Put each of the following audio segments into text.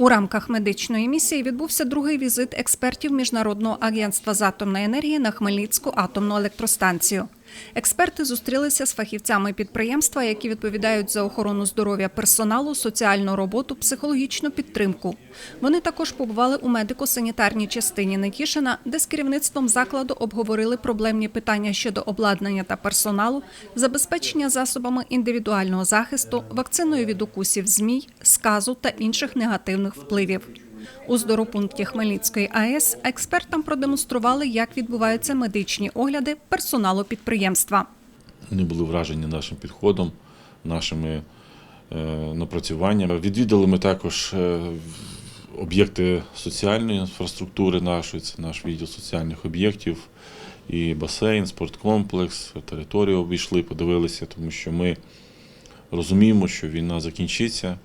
У рамках медичної місії відбувся другий візит експертів Міжнародного агентства з атомної енергії на Хмельницьку атомну електростанцію. Експерти зустрілися з фахівцями підприємства, які відповідають за охорону здоров'я персоналу, соціальну роботу, психологічну підтримку. Вони також побували у медико-санітарній частині Нетішина, де з керівництвом закладу обговорили проблемні питання щодо обладнання та персоналу, забезпечення засобами індивідуального захисту, вакциною від укусів змій, сказу та інших негативних впливів. У здоропункті Хмельницької АЕС експертам продемонстрували, як відбуваються медичні огляди персоналу підприємства. Вони були вражені нашим підходом, нашими е, напрацюваннями. Відвідали ми також е, об'єкти соціальної інфраструктури нашої, це наш відділ соціальних об'єктів, і басейн, спорткомплекс, територію обійшли, подивилися, тому що ми розуміємо, що війна закінчиться,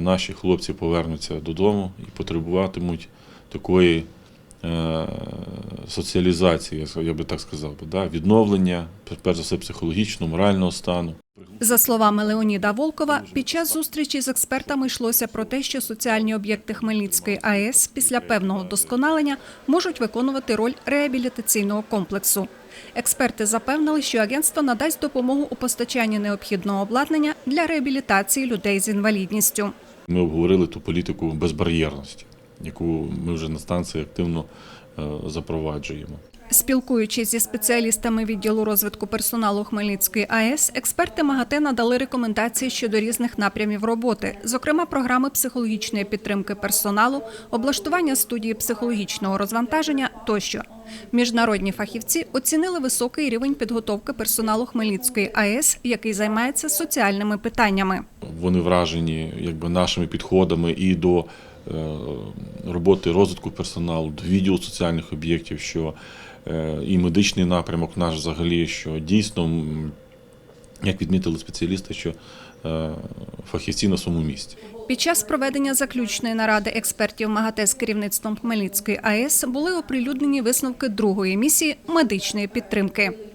наші хлопці повернуться додому і потребуватимуть такої е, соціалізації, я би так сказав, да? відновлення, перш за все, психологічного, морального стану. За словами Леоніда Волкова, під час зустрічі з експертами йшлося про те, що соціальні об'єкти Хмельницької АЕС після певного вдосконалення можуть виконувати роль реабілітаційного комплексу. Експерти запевнили, що агентство надасть допомогу у постачанні необхідного обладнання для реабілітації людей з інвалідністю. Ми обговорили ту політику безбар'єрності, яку ми вже на станції активно е, запроваджуємо. Спілкуючись зі спеціалістами відділу розвитку персоналу Хмельницької АЕС, експерти МАГАТЕ надали рекомендації щодо різних напрямів роботи, зокрема програми психологічної підтримки персоналу, облаштування студії психологічного розвантаження тощо. Міжнародні фахівці оцінили високий рівень підготовки персоналу Хмельницької АЕС, який займається соціальними питаннями. Вони вражені якби, нашими підходами і до роботи розвитку персоналу, відділу соціальних об'єктів, що е, і медичний напрямок наш взагалі, що дійсно, як відмітили спеціалісти, що е, фахівці на своєму місці. Під час проведення заключної наради експертів МАГАТЕ з керівництвом Хмельницької АЕС були оприлюднені висновки другої місії медичної підтримки.